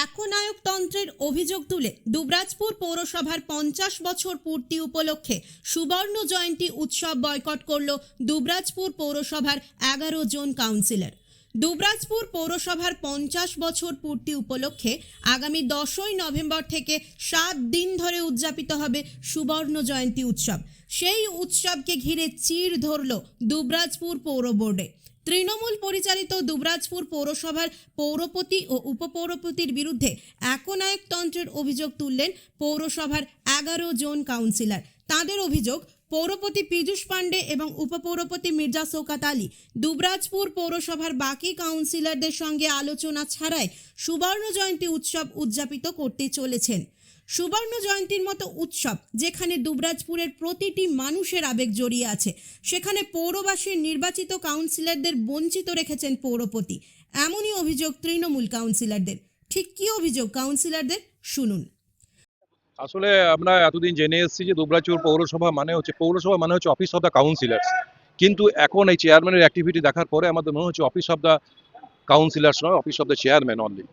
একনায়কতন্ত্রের অভিযোগ তুলে দুবরাজপুর পৌরসভার পঞ্চাশ বছর পূর্তি উপলক্ষে সুবর্ণ জয়ন্তী উৎসব বয়কট করল দুবরাজপুর পৌরসভার এগারো জন কাউন্সিলর। দুবরাজপুর পৌরসভার পঞ্চাশ বছর পূর্তি উপলক্ষে আগামী দশই নভেম্বর থেকে সাত দিন ধরে উদযাপিত হবে সুবর্ণ জয়ন্তী উৎসব। সেই উৎসবকে ঘিরে চির ধরল দুবরাজপুর পৌর বোর্ডে। তৃণমূল পরিচালিত দুবরাজপুর পৌরসভার পৌরপতি ও উপপৌরপতির বিরুদ্ধে একনায়কতন্ত্রের অভিযোগ তুললেন পৌরসভার এগারো জন কাউন্সিলর। তাদের অভিযোগ পৌরপতি পীযূষ পাণ্ডে এবং উপপৌরপতি মির্জা শৌকাত আলী। দুবরাজপুর পৌরসভার বাকি কাউন্সিলরদের সঙ্গে আলোচনা ছাড়াই সুবর্ণ জয়ন্তী উৎসব উদযাপিত করতে চলেছেন। সুবর্ণ জয়ন্তীর মতো উৎসব, যেখানে দুবরাজপুরের প্রতিটি মানুষের আবেগ জড়িয়ে আছে, সেখানে পৌরবাসীর নির্বাচিত কাউন্সিলরদের বঞ্চিত রেখেছেন পৌরপতি। এমনই অভিযোগ তৃণমূল কাউন্সিলরদের। ঠিক কী অভিযোগ কাউন্সিলরদের? শুনুন। আসলে আমরা এতদিন জেনে এসেছি যে দুবরাজপুর পৌরসভা মানে হচ্ছে, পৌরসভা মানে হচ্ছে অফিস অফ দ্য কাউন্সিলার্স কিন্তু এখন এই চেয়ারম্যানের অ্যাক্টিভিটি দেখার পরে আমাদের মনে হচ্ছে অফিস অফ দ্য কাউন্সিলার্স নয় office of the chairman only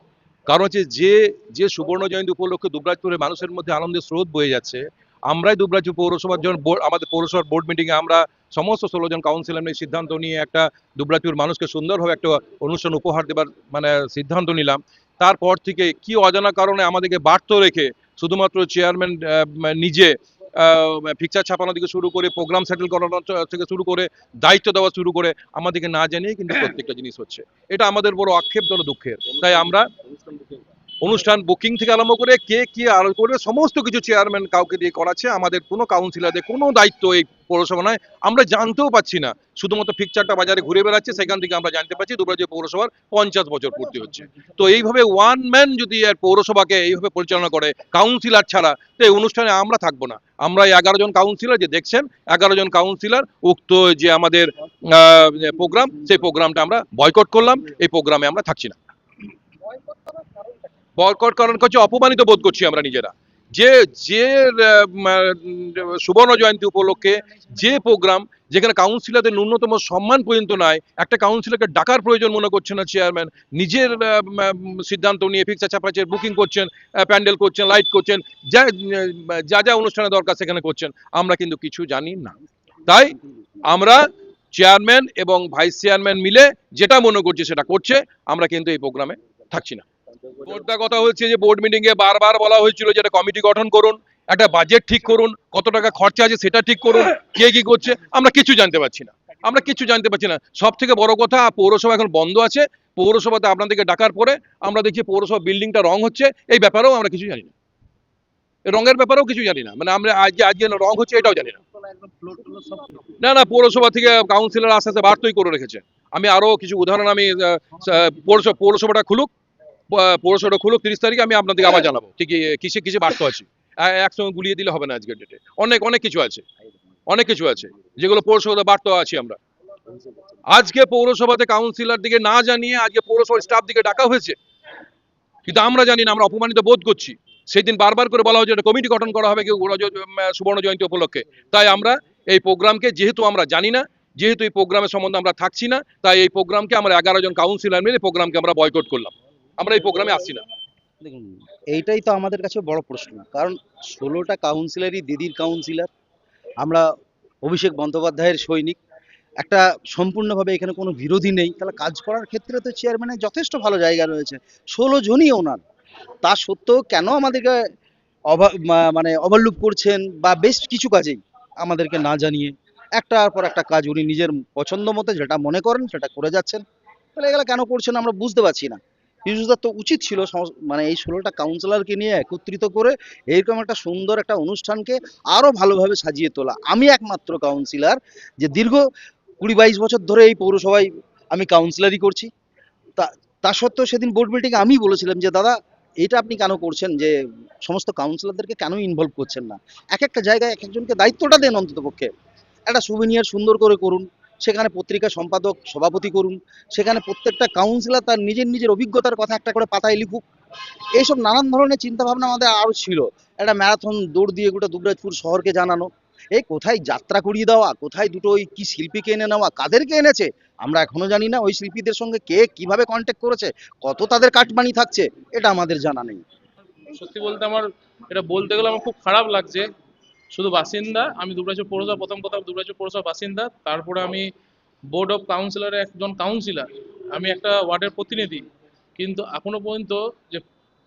কারণ হচ্ছে যে যে সুবর্ণ জয়ন্তী উপলক্ষে দুবরাজপুরের মানুষের মধ্যে আনন্দের স্রোত বয়ে যাচ্ছে, আমরাই দুবরাজপুর পৌরসভার জন্য আমাদের পৌরসভার বোর্ড মিটিংয়ে আমরা সমস্ত ষোলো জন কাউন্সিলর নিয়ে সিদ্ধান্ত নিয়ে একটা দুবরাজপুর মানুষকে সুন্দরভাবে একটা অনুষ্ঠান উপহার দেবার মানে সিদ্ধান্ত নিলাম। তারপর থেকে কি অজানা কারণে আমাদেরকে বার্ত রেখে শুধুমাত্র চেয়ারম্যান নিজে ফিকচার ছাপানো থেকে শুরু করে প্রোগ্রাম সেটেল করানো থেকে শুরু করে, দায়িত্ব দেওয়া শুরু করে, আমাদেরকে না জানিয়ে কিন্তু প্রত্যেকটা জিনিস হচ্ছে। এটা আমাদের বড় আক্ষেপ দল দুঃখের। তাই আমরা অনুষ্ঠান বুকিং থেকে আরম্ভ করে কে কি আরও করে সমস্ত কিছু চেয়ারম্যান কাউকে দিয়ে করাচ্ছে, আমাদের কোনো কাউন্সিলরদের কোনো দায়িত্ব এই পৌরসভা নয়, আমরা জানতেও পাচ্ছি না। শুধুমাত্র পিকচারটা বাজারে ঘুরে বেড়াচ্ছে, সেখান থেকে আমরা জানতে পারছি দুবরাজপুর পৌরসভার পঞ্চাশ বছর পূর্তি হচ্ছে। তো এইভাবে ওয়ান ম্যান যদি পৌরসভাকে এইভাবে পরিচালনা করে কাউন্সিলর ছাড়া, তো এই অনুষ্ঠানে আমরা থাকব না। আমরা এই এগারো জন কাউন্সিলর যে দেখছেন, এগারো জন কাউন্সিলর উক্ত যে আমাদের প্রোগ্রাম সেই প্রোগ্রামটা আমরা বয়কট করলাম, এই প্রোগ্রামে আমরা থাকছি না। বয়কট করার কাছে অপমানিত বোধ করছি আমরা নিজেরা। যে যে সুবর্ণ জয়ন্তী উপলক্ষে যে প্রোগ্রাম, যেখানে কাউন্সিলরদের ন্যূনতম সম্মান পর্যন্ত নাই, একটা কাউন্সিলরকে ডাকার প্রয়োজন মনে করছে না চেয়ারম্যান, নিজের সিদ্ধান্ত নিয়ে পিকচার ছাপাচ্ছেন বুকিং করছেন প্যান্ডেল করছেন লাইট করছেন, যা যা যা অনুষ্ঠানে দরকার সেখানে করছেন, আমরা কিন্তু কিছু জানি না। তাই আমরা চেয়ারম্যান এবং ভাইস চেয়ারম্যান মিলে যেটা মনে করছে সেটা করছে, আমরা কিন্তু এই প্রোগ্রামে থাকছি না। মোদ্দা কথা হচ্ছে যে বোর্ড মিটিং এ বারবার বলা হয়েছিল যে একটা কমিটি গঠন করুন, একটা বাজেট ঠিক করুন, কত টাকা খরচা আছে সেটা ঠিক করুন, কে কি করছে, আমরা কিছু জানতে পারছি না। আমরা কিছু জানতে পারছি না। সব থেকে বড় কথা, পৌরসভা এখন বন্ধ আছে, পৌরসভাতে আপনাদেরকে ডাকার পরে আমরা দেখছি পৌরসভা বিল্ডিংটা রং হচ্ছে, এই ব্যাপারেও আমরা কিছু জানি না। রঙের ব্যাপারেও কিছু জানি না। মানে আমরা আজকে আজকে রং হচ্ছে এটাও জানি না। না না, পৌরসভা থেকে কাউন্সিলর আস্তে আস্তে বার্তই করে রেখেছে। আমি আরও কিছু উদাহরণ আমি পৌরসভা পৌরসভাটা খুলুক। আহ, পৌরসভাটা খুলুক তিরিশ তারিখে আমি আপনাদেরকে আবার জানাব ঠিক কিসে কিসে বার্ত আছে একসঙ্গে গুলিয়ে দিলে হবে না আজকের ডেটে অনেক অনেক কিছু আছে। অনেক কিছু আছে। যেগুলো পৌরসভাতে বার্তা আছি আমরা। আজকে পৌরসভাতে কাউন্সিলর দিকে না জানিয়ে আজকে পৌরসভার স্টাফ দিকে ডাকা হয়েছে। কিন্তু আমরা জানি না আমরা অপমানিত বোধ করছি। সেদিন বারবার করে বলা হয়েছে একটা কমিটি গঠন করা হবে কেউ সুবর্ণ জয়ন্তী উপলক্ষে। তাই আমরা এই প্রোগ্রামকে যেহেতু আমরা জানি না যেহেতু এই প্রোগ্রামের সম্বন্ধে আমরা থাকছি না তাই এই প্রোগ্রামকে আমরা এগারো জন কাউন্সিলর মিলে প্রোগ্রামকে আমরা বয়কট করলাম। আমরা এই প্রোগ্রামে আসছি না। দেখুন, এইটাই তো আমাদের কাছে বড় প্রশ্ন। কারণ ষোলোটা কাউন্সিলরই দিদির কাউন্সিলর আমরা অভিষেক বন্দ্যোপাধ্যায়ের সৈনিক। একটা সম্পূর্ণভাবে এখানে কোনো বিরোধী নেই। তাহলে কাজ করার ক্ষেত্রে তো চেয়ারম্যানের যথেষ্ট ভালো জায়গা রয়েছে। ষোলো জনই ওনার। তা সত্ত্বেও কেন আমাদেরকে মানে ওভারলুক করছেন বা বেশ কিছু কাজেই আমাদেরকে না জানিয়ে? একটার পর একটা কাজ উনি নিজের পছন্দ মতো যেটা মনে করেন সেটা করে যাচ্ছেন। তাহলে এগুলো কেন করছেন আমরা বুঝতে পারছি না। পীযুষদার তো উচিত ছিল মানে এই ষোলোটা কাউন্সিলরকে নিয়ে একত্রিত করে এইরকম একটা সুন্দর একটা অনুষ্ঠানকে আরও ভালোভাবে সাজিয়ে তোলা। আমি একমাত্র কাউন্সিলর যে দীর্ঘ কুড়ি বাইশ বছর ধরে এই পৌরসভায় আমি কাউন্সিলারই করছি। তা তা সত্ত্বেও সেদিন বোর্ড মিটিংয়ে আমি বলেছিলাম যে, দাদা, এটা আপনি কেন করছেন যে সমস্ত কাউন্সিলরদেরকে কেন ইনভলভ করছেন না? এক একটা জায়গায় এক একজনকে দায়িত্বটা দেন অন্তত পক্ষে একটা সুবিনিয়ার সুন্দর করে করুন। সেখানে পত্রিকা সম্পাদক সভাপতি করুন, সেখানে প্রত্যেকটা কাউন্সিলর তার নিজের নিজের অভিজ্ঞতার কথা একটা করে পাতায় লিখুক। এইসব নানান ধরনের চিন্তা ভাবনা আমাদের আরও ছিল। একটা ম্যারাথন দৌড় দিয়ে গোটা দুবরাজপুর শহরকে জানানো। এই কোথায় যাত্রা করিয়ে দেওয়া? কোথায় দুটো ওই কি শিল্পীকে এনে নেওয়া? কাদেরকে এনেছে? আমরা এখনও জানি না ওই শিল্পীদের সঙ্গে কে কীভাবে কন্ট্যাক্ট করেছে? কত তাদের কাটমানি থাকছে? এটা আমাদের জানা নেই। সত্যি বলতে আমার, এটা বলতে গেলে আমার খুব খারাপ লাগছে। শুধু বাসিন্দা, আমি দুবরাজপুর পৌরসভা, প্রথম কথা দুবরাজপুর পৌরসভা বাসিন্দা, তারপরে আমি বোর্ড অফ কাউন্সিলরের একজন কাউন্সিলর আমি একটা ওয়ার্ডের প্রতিনিধি। কিন্তু এখনও পর্যন্ত যে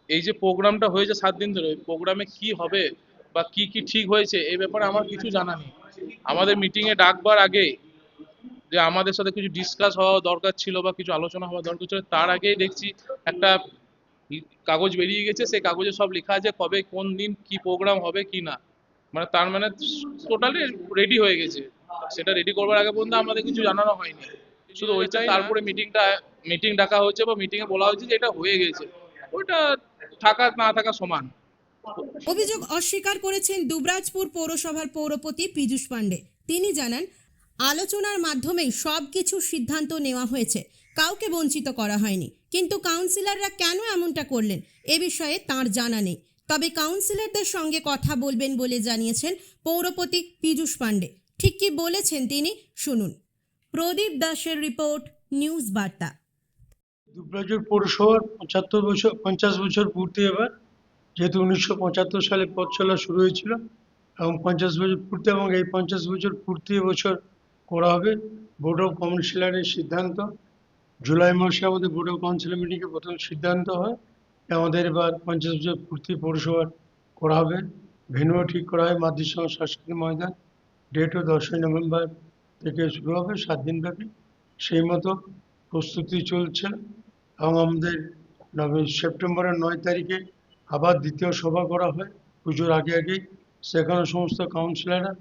এই যে প্রোগ্রামটা হয়েছে সাত দিন ধরে, প্রোগ্রামে কি হবে বা কি কি ঠিক হয়েছে, এই ব্যাপারে আমার কিছু জানা নেই। আমাদের মিটিংয়ে ডাকবার আগে যে আমাদের সাথে কিছু ডিসকাস হওয়া দরকার ছিল বা কিছু আলোচনা হওয়া দরকার ছিল, তার আগেই দেখছি একটা কাগজ বেরিয়ে গেছে, সেই কাগজে সব লেখা আছে কবে, কোন দিন কি প্রোগ্রাম হবে কি না। মানে তার মানে টোটালি রেডি হয়ে গেছে। সেটা রেডি করবার আগে পর্যন্ত আমাদের কিছু জানানো হয়নি। শুধু ওইটাই তারপরে মিটিংটা মিটিং ডাকা হয়েছে বা মিটিংয়ে বলা হয়েছে যে এটা হয়ে গেছে। ওইটা থাকা না থাকা সমান। অভিযোগ অস্বীকার করেছেন দুবরাজপুর পৌরসভার পৌরপতি পীযূষ পাণ্ডে। তিনি জানান আলোচনার মাধ্যমেই সব কিছু সিদ্ধান্ত নেওয়া হয়েছে। কাউকে বঞ্চিত করা হয়নি। কিন্তু কাউন্সিলররা কেন এমনটা করলেন? এ বিষয়ে তার জানা নেই। তবে কাউন্সিলরদের সঙ্গে কথা বলবেন বলে জানিয়েছেন পৌরপতি পীযূষ পাণ্ডে। ঠিক কি বলেছেন তিনি? শুনুন। প্রদীপ দাসের রিপোর্ট, নিউজ বার্তা। দুবরাজপুর পৌরসভার পঁচাত্তর বছর, পঞ্চাশ বছর পূর্তি এবার, যেহেতু উনিশশো পঁচাত্তর সালে পথ চলা শুরু হয়েছিল, এবং পঞ্চাশ বছর পূর্তি এবং এই পঞ্চাশ বছর পূর্তি বছর করা হবে বোর্ড অফ কাউন্সিলরের সিদ্ধান্ত। জুলাই মাসে আমাদের বোর্ড অফ কাউন্সিলর মিটিংয়ে প্রথম সিদ্ধান্ত হয়। আমাদের এবার পঞ্চাশ বছর পূর্তি পৌরসভার করা হবে। ভেন্যুও ঠিক করা হয় মাতৃ সমাজ সাংস্কৃতিক ময়দান। ডেটও দশই নভেম্বর থেকে শুরু হবে সাত দিনব্যাপী সেই মতো প্রস্তুতি চলছে। এবং আমাদের সেপ্টেম্বরের নয় তারিখে আবার দ্বিতীয় সভা করা হয়। পুজোর আগে আগেই। সেখানে সমস্ত কাউন্সিলররা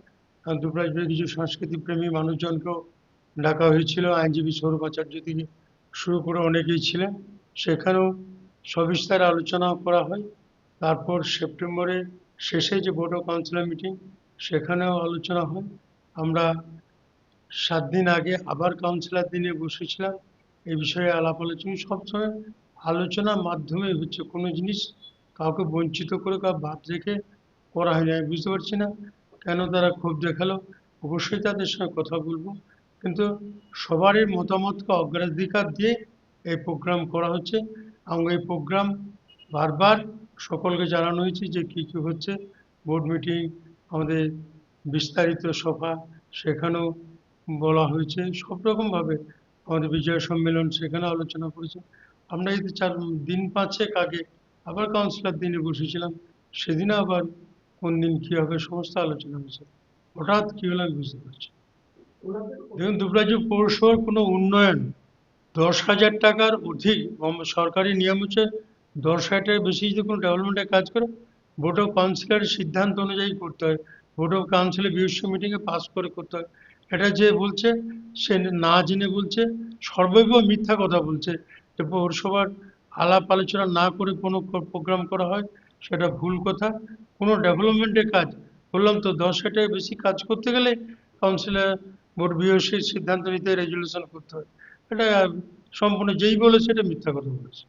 দুবরাজপুরের কিছু সংস্কৃতি প্রেমী মানুষজনকেও ডাকা হয়েছিল। আইনজীবী সৌরভ আচার্য থেকে শুরু করে অনেকেই ছিলেন। সেখানেও সবিস্তার আলোচনা করা হয়। তারপর সেপ্টেম্বরের শেষে যে বোর্ড অফ কাউন্সিলর মিটিং সেখানেও আলোচনা হয়। আমরা সাত দিন আগে আবার কাউন্সিলর দিনে বসেছিলাম। এই বিষয়ে আলাপ আলোচনা সবসময় আলোচনার মাধ্যমে হচ্ছে। কোনো জিনিস কাউকে বঞ্চিত করে কাউ ভাব রেখে করা হয়নি আমি বুঝতে পারছি না কেন তারা ক্ষোভ দেখাল। অবশ্যই তাদের সঙ্গে কথা বলব। কিন্তু সবারই মতামতকে অগ্রাধিকার দিয়ে এই প্রোগ্রাম করা হচ্ছে। এবং এই প্রোগ্রাম বারবার সকলকে জানানো হয়েছে যে কী কী হচ্ছে। বোর্ড মিটিং আমাদের বিস্তারিত সভা সেখানেও বলা হয়েছে। সব রকমভাবে আমাদের বিজয় সম্মেলন সেখানে আলোচনা করেছে। আমরা এই চার দিন পাঁচেক আগে আবার কাউন্সিলর দিনে বসেছিলাম। সেদিনে আবার কোন দিন কী হবে সমস্ত আলোচনা হয়েছে। হঠাৎ কী হলো আমি বুঝতে পারছি। দেখুন দুবরাজপুর পৌরসভার কোনো উন্নয়ন দশ হাজার টাকার অধিক সরকারি নিয়ম হচ্ছে দশ হাজার টাকার বেশি যদি কোনো ডেভেলপমেন্টের কাজ করে বোর্ড অফ কাউন্সিলের সিদ্ধান্ত অনুযায়ী করতে হয়। বোর্ড অফ কাউন্সিলের বিএসসি মিটিংয়ে পাস করে করতে হয়। এটা যে বলছে, সে না জেনে বলছে, সর্বৈব মিথ্যা কথা বলছে। যে পৌরসভার আলাপ আলোচনা না করে কোনো প্রোগ্রাম করা হয়, সেটা ভুল কথা। কোনো ডেভেলপমেন্টের কাজ, বললাম তো দশ হাজার বেশি কাজ করতে গেলে কাউন্সিলর বোর্ড বিওসির সিদ্ধান্ত নিতে রেজলিউশন করতে হয়। এটা সম্পূর্ণ যেই বলেছে এটা মিথ্যা কথা বলেছে।